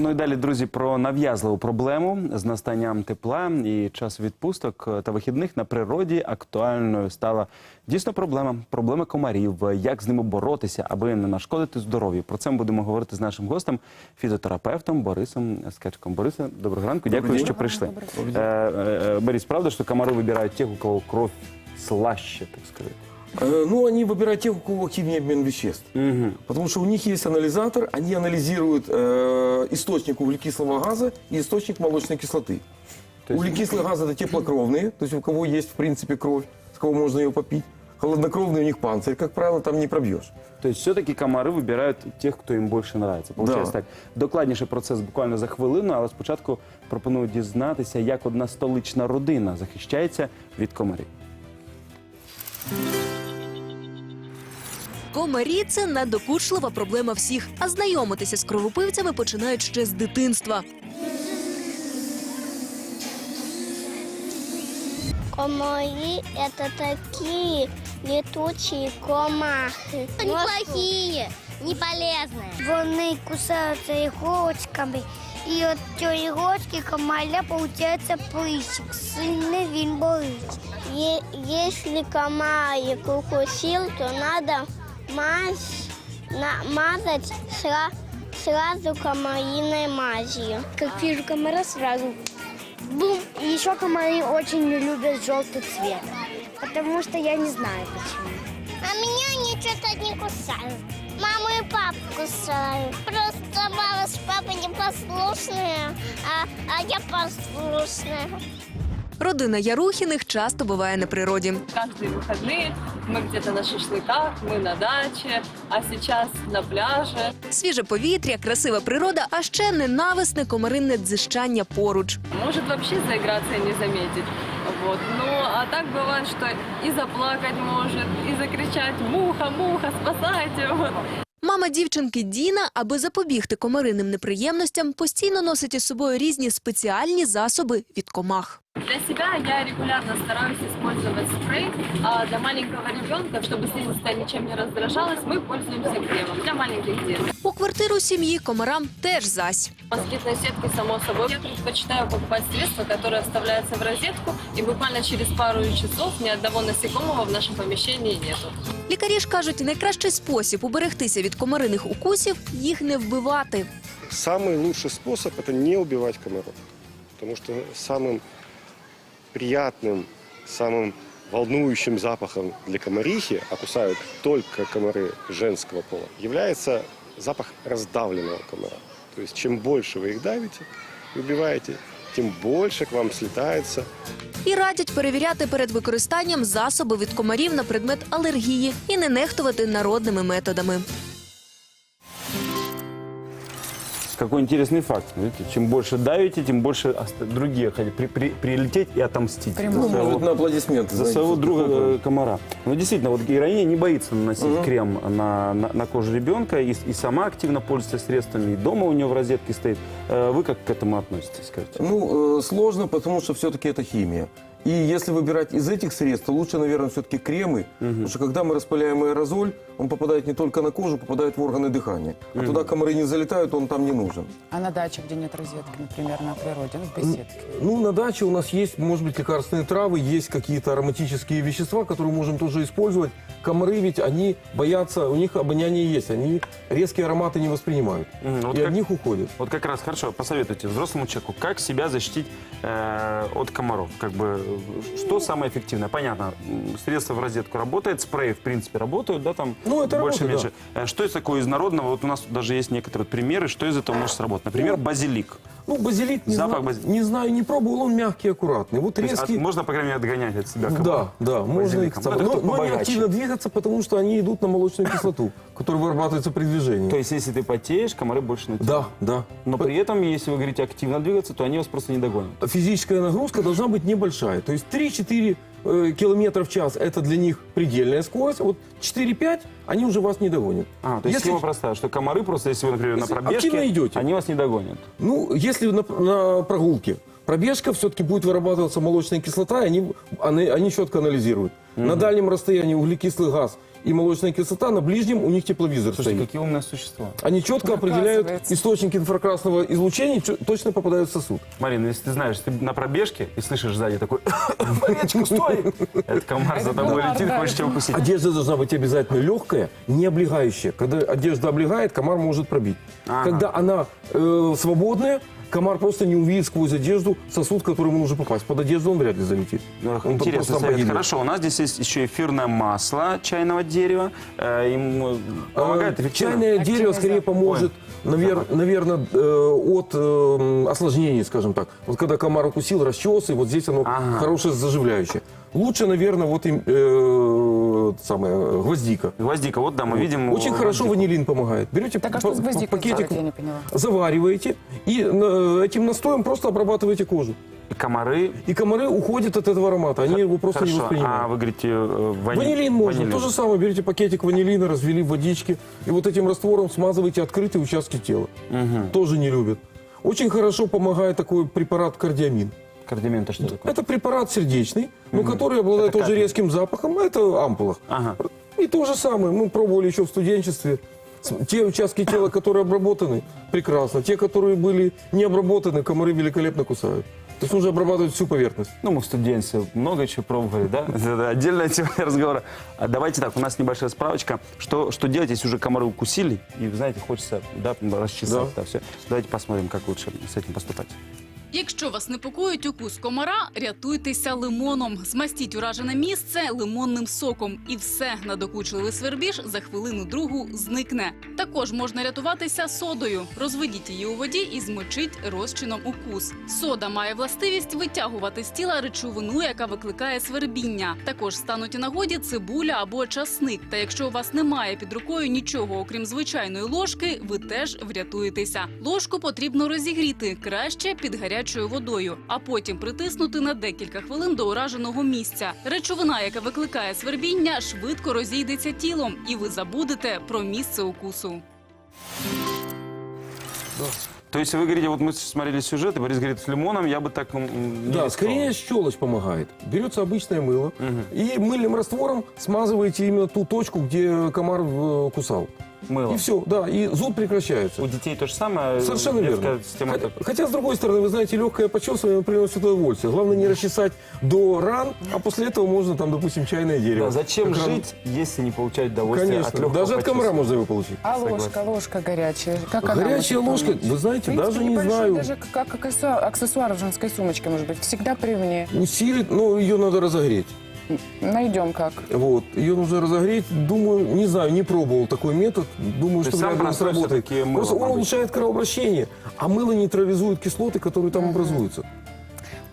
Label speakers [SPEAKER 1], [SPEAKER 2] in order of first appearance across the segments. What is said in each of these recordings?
[SPEAKER 1] Ну і далі, друзі, про нав'язливу проблему з настанням тепла і часу відпусток та вихідних на природі актуальною стала дійсно проблема. Проблема комарів. Як з ними боротися, аби не нашкодити здоров'ю. Про це ми будемо говорити з нашим гостем, фізіотерапевтом Борисом Скачком. Борисе, доброго ранку. Дякую,
[SPEAKER 2] день.
[SPEAKER 1] що прийшли. Е, е, Борис, правда, що комари вибирають тих, у кого кров слаще, так сказати?
[SPEAKER 2] Э, Ну, они выбирают тех, у кого активнее обмен веществ.
[SPEAKER 1] Угу.
[SPEAKER 2] Потому что у них есть анализатор, они анализируют э, источник углекислого газа и источник молочной кислоты.
[SPEAKER 1] То есть-
[SPEAKER 2] Углекислый газ это теплокровные, то есть у кого есть в принципе кровь, с кого можно ее попить. Холоднокровные у них панцирь, как правило, там не пробьешь.
[SPEAKER 1] Тобто все-таки комари вибирають тих, хто їм більше подобається. Получається
[SPEAKER 2] Да.
[SPEAKER 1] так. Докладніше про це буквально за хвилину, але спочатку пропоную дізнатися, як одна столична родина захищається від комарів.
[SPEAKER 3] Комарі це надокучлива проблема всіх, а знайомитися з кровопивцями починають ще з дитинства.
[SPEAKER 4] Комари – это такие летучие комахи. Они плохие, не полезные. Вони кусаються іголочками. І от цієї іголочки комаря получається прыщик. Сильно він болить. Е- Если комарик укусил, то надо мазь, намазать сра- сразу комариной мазью. Как вижу комара, сразу Бум. И еще комары очень не любят желтый цвет. Потому что я не знаю почему. А меня они что-то не кусают. Маму и папу кусают. Просто мама с папой непослушные, а, а я послушная.
[SPEAKER 3] Родина Ярухіних часто буває на природі.
[SPEAKER 5] Каждые выходные мы где-то на шашлыках, мы на даче, а сейчас на пляже.
[SPEAKER 3] Свіже повітря, красива природа, а ще ненависне комаринне дзижчання поруч.
[SPEAKER 5] Может вообще заиграться и не заметить. Вот. Ну, а так бывает, что и заплакать может, и закричать «Муха, муха, спасайте!» вот.
[SPEAKER 3] Мама дівчинки Діна, аби запобігти комаринним неприємностям, постійно носить із собою різні спеціальні засоби від комах.
[SPEAKER 5] Для себя я регулярно стараюсь использовать спрей, а для маленького ребенка, чтобы слизистая ничем не раздражалась, мы пользуемся кремом для маленьких деток.
[SPEAKER 3] У квартиру сім'ї комарам теж зась.
[SPEAKER 5] Москитной сетки, само собой. Я предпочитаю покупать средства, которые вставляются в розетку, и буквально через пару часов ни одного насекомого в нашем помещении нету.
[SPEAKER 3] Лікарі ж кажуть, найкращий спосіб уберегтися від комариних укусів їх не вбивати.
[SPEAKER 6] Самый лучший способ – это не убивать комаров. Потому что самым приятным, самым волнующим запахом для комарихи, а кусают только комары женского пола, является запах раздавленного комара. То есть чем больше вы их давите и убиваете, тем більше к вам слітається.
[SPEAKER 3] І радять перевіряти перед використанням засоби від комарів на предмет алергії і не нехтувати народними методами.
[SPEAKER 1] Какой интересный факт. Видите, чем больше давите, тем больше другие хотят при- при- прилететь и отомстить. за
[SPEAKER 2] Ну,
[SPEAKER 1] своего-
[SPEAKER 2] может, на аплодисменты.
[SPEAKER 1] за
[SPEAKER 2] знаете,
[SPEAKER 1] своего друга э, комара. Но действительно, вот героиня не боится наносить крем на, на, на кожу ребенка и, и сама активно пользуется средствами, и дома у нее в розетке стоит. Э, Вы как к этому относитесь, скажите?
[SPEAKER 2] Ну, э, сложно, потому что все-таки это химия. И если выбирать из этих средств, то лучше, наверное, все-таки кремы. Потому что когда мы распыляем аэрозоль, он попадает не только на кожу, попадает в органы дыхания. А туда комары не залетают, он там не нужен.
[SPEAKER 7] А на даче, где нет розетки, например, на природе, ну, в беседке?
[SPEAKER 2] Ну, на даче у нас есть, может быть, лекарственные травы, есть какие-то ароматические вещества, которые можем тоже использовать. Комары ведь, они боятся, у них обоняние есть, они резкие ароматы не воспринимают.
[SPEAKER 1] Мгм, вот
[SPEAKER 2] и
[SPEAKER 1] как-
[SPEAKER 2] от них уходят.
[SPEAKER 1] Вот как раз хорошо, посоветуйте взрослому человеку, как себя защитить э, от комаров. Как бы, что самое эффективное? Понятно, средства в розетку работает, спреи, в принципе, работают, да, там
[SPEAKER 2] Ну, это
[SPEAKER 1] больше
[SPEAKER 2] работает,
[SPEAKER 1] меньше. Э, Что из такого из народного? Вот у нас даже есть некоторые примеры, что из этого может сработать. Например, базилик.
[SPEAKER 2] Ну, базилик, не,
[SPEAKER 1] Запах
[SPEAKER 2] зна-
[SPEAKER 1] базилика.
[SPEAKER 2] не знаю, не пробовал, он мягкий, аккуратный. Вот
[SPEAKER 1] есть,
[SPEAKER 2] резкий...
[SPEAKER 1] от- можно, по крайней мере, отгонять от себя.
[SPEAKER 2] Да, да, можно их Но,
[SPEAKER 1] кто
[SPEAKER 2] но они активно двигаться, потому что они идут на молочную кислоту, которая вырабатывается при движении.
[SPEAKER 1] То есть, если ты потеешь, комары больше на тебя.
[SPEAKER 2] Да, да.
[SPEAKER 1] Но при этом, если вы говорите активно двигаться, то они вас просто не догонят.
[SPEAKER 2] Физическая нагрузка должна быть небольшая. То есть 3-4 э, километра в час – это для них предельная скорость. Вот 4-5 они уже вас не догонят.
[SPEAKER 1] А, то есть
[SPEAKER 2] Если-
[SPEAKER 1] схема простая, что комары просто, если вы, например, на
[SPEAKER 2] Если
[SPEAKER 1] пробежке,
[SPEAKER 2] активно идете.
[SPEAKER 1] они вас не догонят.
[SPEAKER 2] Ну, если на, на прогулке пробежка, все-таки будет вырабатываться молочная кислота, и они, они, они четко анализируют. На дальнем расстоянии углекислый газ и молочная кислота, на ближнем у них тепловизор
[SPEAKER 1] Слушайте,
[SPEAKER 2] стоит.
[SPEAKER 1] какие умные существа.
[SPEAKER 2] Они четко определяют источники инфракрасного излучения, точно попадают в сосуд.
[SPEAKER 1] Марина, если ты знаешь, ты на пробежке и слышишь сзади такой «Мариночка, стой!» Это комар за тобой летит,
[SPEAKER 7] это
[SPEAKER 1] тебя укусить.
[SPEAKER 2] Одежда должна быть обязательно легкая, не облегающая. Когда одежда облегает, комар может пробить. Когда она э, свободная, комар просто не увидит сквозь одежду сосуд, который ему нужно попасть. Под одежду он вряд ли залетит.
[SPEAKER 1] Ну,
[SPEAKER 2] Он
[SPEAKER 1] совет.
[SPEAKER 2] погибнет.
[SPEAKER 1] Хорошо, у нас здесь есть еще эфирное масло чайного дерева. Э, Им э, помогает
[SPEAKER 2] Э,
[SPEAKER 1] эффективно.
[SPEAKER 2] Чайное
[SPEAKER 7] Активный
[SPEAKER 2] дерево скорее
[SPEAKER 7] запах.
[SPEAKER 2] поможет, наверное, от э, осложнений, скажем так. Вот когда комар укусил, расчес, и вот здесь оно
[SPEAKER 1] Ага.
[SPEAKER 2] хорошее заживляющее. Лучше, наверное, вот им, э, самое, гвоздика.
[SPEAKER 1] Гвоздика, вот да, мы видим.
[SPEAKER 2] Очень
[SPEAKER 1] э,
[SPEAKER 2] хорошо
[SPEAKER 1] гвоздику.
[SPEAKER 2] ванилин помогает. Берете
[SPEAKER 7] Так а
[SPEAKER 2] па-
[SPEAKER 7] что с
[SPEAKER 2] па-
[SPEAKER 7] гвоздикой
[SPEAKER 2] пакетик,
[SPEAKER 7] делать, я не поняла.
[SPEAKER 2] завариваете и э, этим настоем просто обрабатываете кожу.
[SPEAKER 1] И комары.
[SPEAKER 2] И комары уходят от этого аромата, они его просто не
[SPEAKER 1] Хорошо.
[SPEAKER 2] воспринимают.
[SPEAKER 1] А вы говорите, э, вани-
[SPEAKER 2] Ванилин можно.
[SPEAKER 1] ванилин.
[SPEAKER 2] То же самое. Берете пакетик ванилина, развели в водичке. И вот этим раствором смазываете открытые участки тела. Тоже не любят. Очень хорошо помогает такой препарат кардиамин.
[SPEAKER 1] Кардимен это что такое?
[SPEAKER 2] Это препарат сердечный, но который обладает
[SPEAKER 1] Это
[SPEAKER 2] тоже резким запахом. Это в ампулах.
[SPEAKER 1] Ага.
[SPEAKER 2] И то же самое. Мы пробовали еще в студенчестве. Те участки тела, которые обработаны, прекрасно. Те, которые были не обработаны, комары великолепно кусают. То есть нужно обрабатывать всю поверхность.
[SPEAKER 1] Ну, мы в студенте много чего пробовали, да? Это отдельная тема разговора. А давайте так, у нас небольшая справочка. Что, что делать, если уже комары укусили, и, вы знаете, хочется да, расчесать, да. все. Давайте посмотрим, как лучше с этим поступать.
[SPEAKER 8] Якщо вас непокоїть укус комара, рятуйтеся лимоном. Змастіть уражене місце лимонним соком, і все надокучливий свербіж за хвилину другу зникне. Також можна рятуватися содою. Розведіть її у воді і змочіть розчином укус. Сода має властивість витягувати з тіла речовину, яка викликає свербіння. Також стануть у нагоді цибуля або часник. Та якщо у вас немає під рукою нічого, окрім звичайної ложки, ви теж врятуєтеся. Ложку потрібно розігріти краще під гарячою водою, а потім притиснути на декілька хвилин до ураженого місця. Речовина, яка викликає свербіння, швидко розійдеться тілом, і ви забудете про місце укусу.
[SPEAKER 1] То есть вы говорите, вот мы смотрели сюжет, и Борис говорит, с лимоном я бы так м, не
[SPEAKER 2] Да,
[SPEAKER 1] рисковал.
[SPEAKER 2] скорее щелочь помогает. Берется обычное мыло и мыльным раствором смазываете именно ту точку, где комар э, кусал.
[SPEAKER 1] Мыло.
[SPEAKER 2] И все, да, и зуд прекращается.
[SPEAKER 1] У детей то же самое?
[SPEAKER 2] Совершенно
[SPEAKER 1] детская
[SPEAKER 2] верно.
[SPEAKER 1] Система
[SPEAKER 2] Хотя,
[SPEAKER 1] так-
[SPEAKER 2] хотя, с другой стороны, вы знаете, легкое почесывание приносит удовольствие. Главное не расчесать до ран, а после этого можно там, допустим, чайное дерево.
[SPEAKER 1] Да, зачем
[SPEAKER 2] Как раз-
[SPEAKER 1] жить, если не получать удовольствие
[SPEAKER 2] Конечно,
[SPEAKER 1] от легкого
[SPEAKER 2] даже от комара
[SPEAKER 1] почувствия?
[SPEAKER 2] можно его получить.
[SPEAKER 7] А
[SPEAKER 1] Согласен.
[SPEAKER 7] ложка, ложка горячая. Как она
[SPEAKER 2] Горячая
[SPEAKER 7] может
[SPEAKER 2] ложка,
[SPEAKER 7] помочь?
[SPEAKER 2] вы знаете,
[SPEAKER 7] В принципе,
[SPEAKER 2] даже не
[SPEAKER 7] небольшой,
[SPEAKER 2] знаю.
[SPEAKER 7] Даже как аксессуар, аксессуар в женской сумочке, может быть, всегда при мне.
[SPEAKER 2] Усилит, но ее надо разогреть.
[SPEAKER 7] Найдем как.
[SPEAKER 2] Вот, ее нужно разогреть. Думаю, не знаю, не пробовал такой метод. Думаю,
[SPEAKER 1] То
[SPEAKER 2] что
[SPEAKER 1] есть
[SPEAKER 2] вряд
[SPEAKER 1] самое
[SPEAKER 2] ли он
[SPEAKER 1] простое
[SPEAKER 2] сработает.
[SPEAKER 1] всё-таки мыло
[SPEAKER 2] Просто он
[SPEAKER 1] обычно.
[SPEAKER 2] улучшает кровообращение, а мыло нейтрализует кислоты, которые там образуются.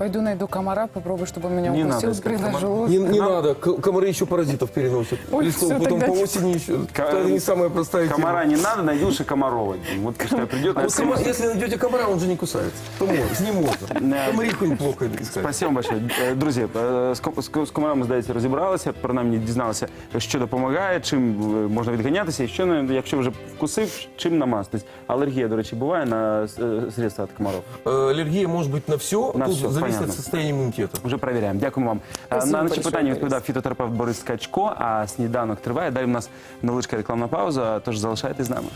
[SPEAKER 7] Пойду найду комара, попробую, чтобы он меня
[SPEAKER 1] Не надо
[SPEAKER 7] укусил,
[SPEAKER 1] искать
[SPEAKER 7] приложу
[SPEAKER 1] комара.
[SPEAKER 2] Не,
[SPEAKER 7] ложку.
[SPEAKER 2] не надо, к- комары еще паразитов переносят.
[SPEAKER 7] Ой,
[SPEAKER 2] Листов,
[SPEAKER 7] всё,
[SPEAKER 2] потом
[SPEAKER 7] тогда
[SPEAKER 2] по
[SPEAKER 7] не-
[SPEAKER 2] осени еще.
[SPEAKER 1] Ка-
[SPEAKER 2] Это не самая простая тема.
[SPEAKER 1] Комара не надо, найдешь и комарова. Вот что придет
[SPEAKER 2] А
[SPEAKER 1] на
[SPEAKER 2] вот кома- если найдете комара, он же не кусается. То можно, с ним можно.
[SPEAKER 1] Да.
[SPEAKER 2] Комариху неплохо искать.
[SPEAKER 1] Спасибо вам большое. Е, Друзі, е, з ком- з ком- з комарами, здається, розібралися, принаймні дізналися, що допомагає, чим е, можна відганятися, і що, не- якщо вже вкусив, чим намастись. Алергія, до речі, буває на е, средства від комарів?
[SPEAKER 2] Э, Аллергия может быть на все,
[SPEAKER 1] На
[SPEAKER 2] тут
[SPEAKER 1] всё,
[SPEAKER 2] зависит
[SPEAKER 1] понятно.
[SPEAKER 2] от состояния иммунитета.
[SPEAKER 1] Вже перевіряємо. Дякуємо вам.
[SPEAKER 7] Спасибо
[SPEAKER 1] на наші
[SPEAKER 7] большое,
[SPEAKER 1] питання
[SPEAKER 7] Борис.
[SPEAKER 1] відповідав фітотерапевт Борис Качко, а сніданок триває. Далі в нас невеличка рекламна пауза, тож залишайтесь з нами.